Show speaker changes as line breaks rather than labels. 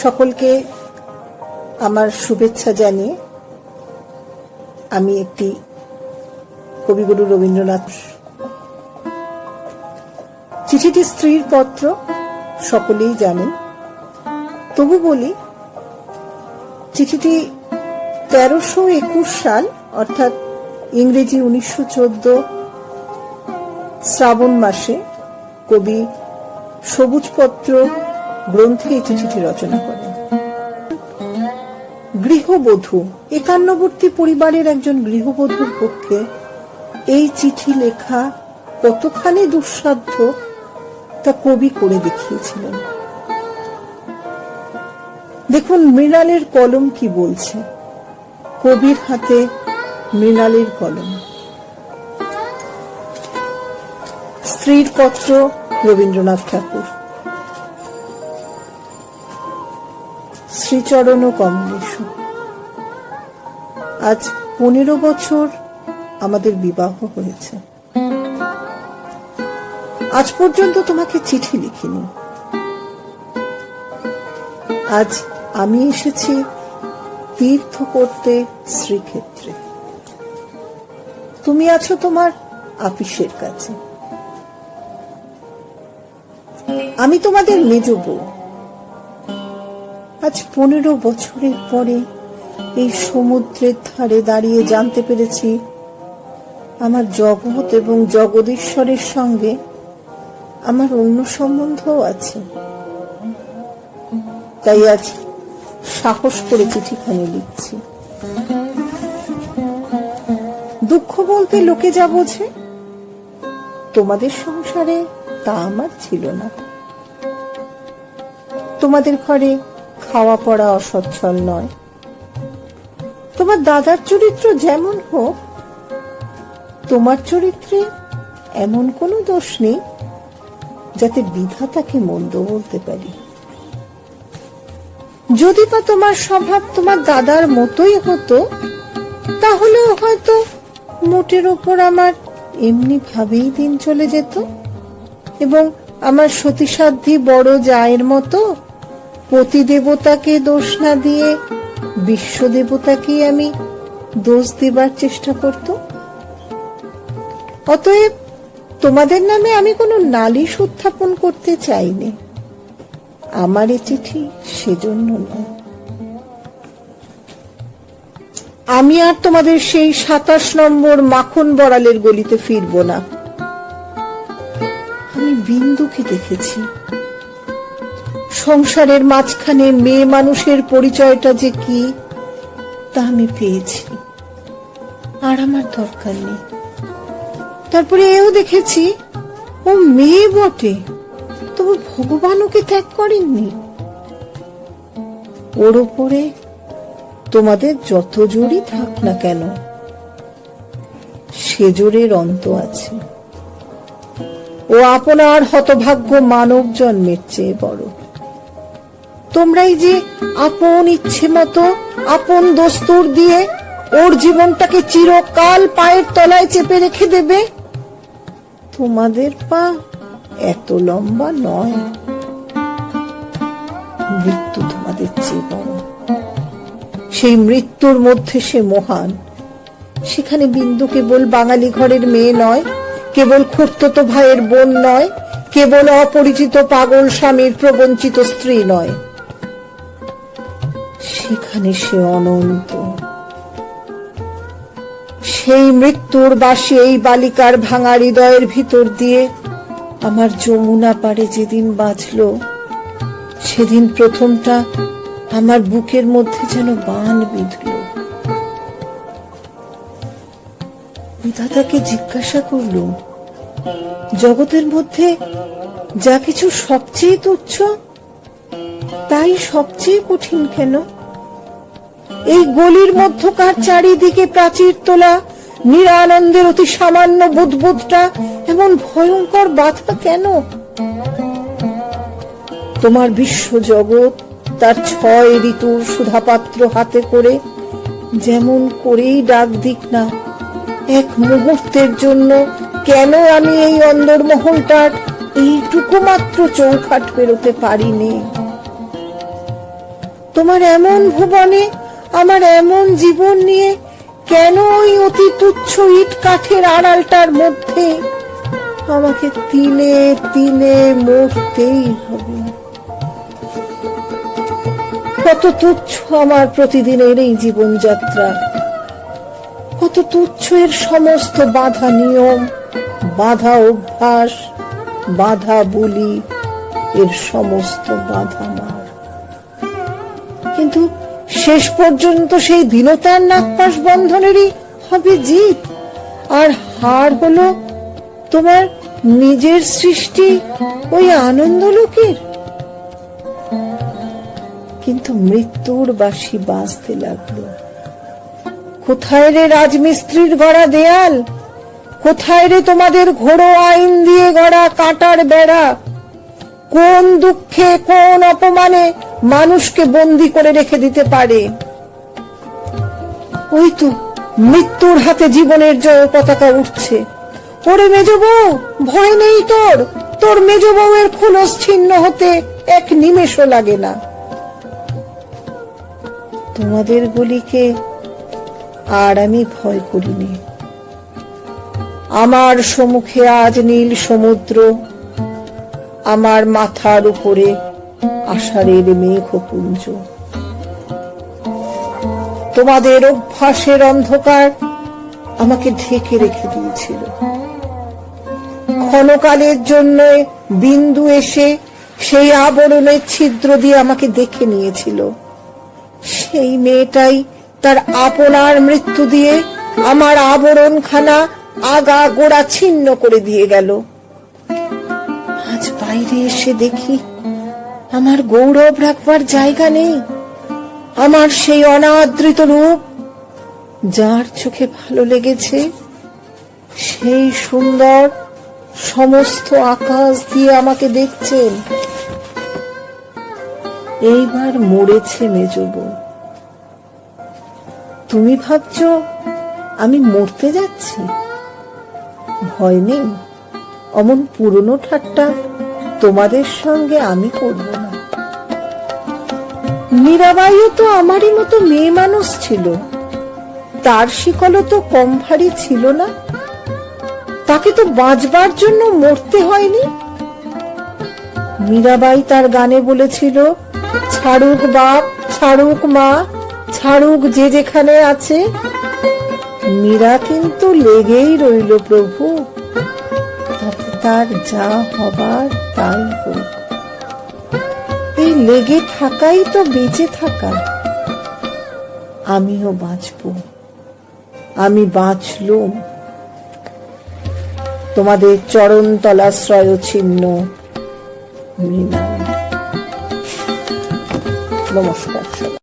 সকলকে আমার শুভেচ্ছা জানিয়ে আমি একটি কবিগুরু রবীন্দ্রনাথ চিঠিটি স্ত্রীর পত্র সকলেই জানেন। তবু বলি, চিঠিটি তেরোশো একুশ সাল, অর্থাৎ ইংরেজি উনিশশো চোদ্দ শ্রাবণ মাসে কবি সবুজপত্র, গ্রন্থে এই চিঠিটি রচনা করেন। গৃহবধূ, একান্নবর্তী পরিবারের একজন গৃহবধূর পক্ষে এই চিঠি লেখা কতখানি দুঃসাধ্য তা কবি করে দেখিয়েছিলেন। দেখুন মৃণালের কলম কি বলছে। কবির হাতে মৃণালের কলম। স্ত্রীর পত্র রবীন্দ্রনাথ ঠাকুর। শ্রীচরণ ও কমলেশু। আজ পনেরো বছর আমাদের বিবাহ হয়েছে। আজ পর্যন্ত তোমাকে চিঠি লিখিনি। আজ আমি এসেছি তীর্থ করতে শ্রীক্ষেত্রে। তুমি আছো তোমার আপিসের কাছে। আমি তোমাদের মেজ বউ। আজ পনেরো বছরের পরে এই সমুদ্রের ধারে দাঁড়িয়ে জানতে পেরেছি, আমার জগৎ এবং জগদীশ্বরের সঙ্গে আমার অন্য সম্বন্ধও আছে। তাই আজ সাহস করে চিঠিখানি লিখছি। দুঃখ বলতে লোকে যা বোঝে, তোমাদের সংসারে তা আমার ছিল না। তোমাদের ঘরে খাওয়া পড়া অসচ্ছল নয়। তোমার দাদার চরিত্র যেমন হোক, তোমার চরিত্রে এমন কোনো দোষ নেই যাতে বিধাতাকে মন্দ বলতে পারি। যদি বা তোমার স্বভাব তোমার দাদার মতোই হতো, তাহলেও হয়তো মোটের ওপর আমার এমনি ভাবেই দিন চলে যেত এবং আমার সতীসাধ্যী বড় জায়ের মতো পতি দেবতাকে দোষ না দিয়ে বিশ্ব দেবতাকে আমি দোষ দেবার চেষ্টা করত। অতএব তোমাদের নামে আমি কোনো নালিশ উত্থাপন করতে চাইনি। আমার এ চিঠি সেজন্য নয়। আমি আর তোমাদের সেই সাতাশ নম্বর মাখন বড়ালের গলিতে ফিরব না। আমি বিন্দুকে দেখেছি। সংসারের মাঝখানে মেয়ে মানুষের পরিচয়টা যে কি, তা আমি পেয়েছি। আর আমার দরকার নেই। তারপরে এও দেখেছি, ও মেয়ে বটে, তবু ভগবান ওকে ত্যাগ করেননি? ওর ওপরে তোমাদের যত জোরই থাক না কেন, সে জোরের অন্ত আছে। ও আপনার হতভাগ্য মানব জন্মের চেয়ে বড়। তোমরাই যে আপন ইচ্ছে মতো, আপন দস্তুর দিয়ে ওর জীবনটাকে চিরকাল পায়ের তলায় চেপে রেখে দেবে, তোমাদের পা এত লম্বা নয়। মৃত্যু তোমাদের বড় সেই মৃত্যুর মধ্যে সে মহান। সেখানে বিন্দু কেবল বাঙালি ঘরের মেয়ে নয়, কেবল খুর্তত ভাইয়ের বোন নয়, কেবল অপরিচিত পাগল স্বামীর প্রবঞ্চিত স্ত্রী নয়। সেখানে সে অনন্ত। সেই মৃত্যুর বা সেই বালিকার ভাঙা হৃদয়ের ভিতর দিয়ে আমার যমুনা পারে যেদিন বাঁচল, সেদিন প্রথমটা আমার বুকের মধ্যে যেন বান বিঁধল। দাদাকে জিজ্ঞাসা করলুম জগতের মধ্যে যা কিছু সবচেয়ে তুচ্ছ, তাই সবচেয়ে কঠিন কেন? এই গলির মধ্যকার চারিদিকে প্রাচীর তোলা, নিরানন্দের অতি সামান্য বুদবুদটা এমন ভয়ঙ্কর বাধা কেন? তোমার বিশ্ব জগৎ তার ছয় ঋতুর সুধাপাত্র হাতে করে যেমন করেই ডাক দিক না, এক মুহূর্তের জন্য কেন আমি এই অন্দরমহলটার এইটুকু মাত্র চৌখাট পেরোতে পারিনি? তোমার এমন ভুবনে আমার এমন জীবন নিয়ে কেন ওই অতি তুচ্ছ ইট কাঠের আড়ালটার মধ্যে? আমাকে তিলে তিলে মরতেই হবে। কত তুচ্ছ আমার প্রতিদিনের এই জীবনযাত্রা। কত তুচ্ছ এর সমস্ত বাধা নিয়ম, বাধা অভ্যাস, বাধা বলি, এর সমস্ত বাধা মার কিন্তু শেষ পর্যন্ত সেই দীনতার নাকপাশ বন্ধনেরই হবে জিত আর হার হলো তোমার নিজের সৃষ্টি ওই আনন্দ লোকের কিন্তু মৃত্যুর বাসি বাজতে লাগল। কোথায় রে রাজমিস্ত্রির গড়া দেয়াল? কোথায় রে তোমাদের ঘোড়ো আইন দিয়ে গড়া কাটার বেড়া? কোন দুঃখে, কোন অপমানে মানুষকে বন্দি করে রেখে দিতে পারে? ওই তো মৃত্যুর হাতে জীবনের জয় পতাকা উঠছে। ওরে মেজ বউ, ভয় নেই তোর। তোর মেজ বউয়ের খুলস ছিন্ন হতে এক নিমেষও লাগে না। তোমাদের গুলিকে আর আমি ভয় করিনি। আমার সম্মুখে আজ নীল সমুদ্র আমার মাথার উপরে আষাঢ়ের মেঘপুঞ্জ। তোমাদের অভ্যাসের অন্ধকার আমাকে ঢেকে রেখে দিয়েছিল। ক্ষণকালের জন্য বিন্দু এসে সেই আবরণের ছিদ্র দিয়ে আমাকে দেখে নিয়েছিল। সেই মেয়েটাই তার আপনার মৃত্যু দিয়ে আমার আবরণখানা আগা গোড়া ছিন্ন করে দিয়ে গেল। বাইরে এসে দেখি আমার গৌরব রাখবার জায়গা নেই। আমার সেই অনাদৃত রূপ যার চোখে ভালো লেগেছে, সেই সুন্দর সমস্ত আকাশ দিয়ে আমাকে দেখছেন। এইবার মরেছে মেজব তুমি ভাবছ আমি মরতে যাচ্ছি? ভয় নেই, অমন পুরনো ঠাট্টা তোমাদের সঙ্গে আমি করব না। মীরাবাইও তো আমারই মতো মেয়ে মানুষ ছিল। তার শিকলও তো কম ভারী ছিল না। তাকে তো বাঁচবার জন্য মরতে হয়নি। মীরাবাই তার গানে বলেছিল, ছাড়ুক বাপ, ছাড়ুক মা, ছাড়ুক যে যেখানে আছে। মীরা কিন্তু লেগেই রইল প্রভু। তার যা হবার তাই হোক। এই লেগে থাকাই তো বেঁচে থাকা আমিও বাঁচব। আমি বাঁচলুম। তোমাদের চরণ তলাশ্রয় ছিন্ন। মৃণাল। নমস্কার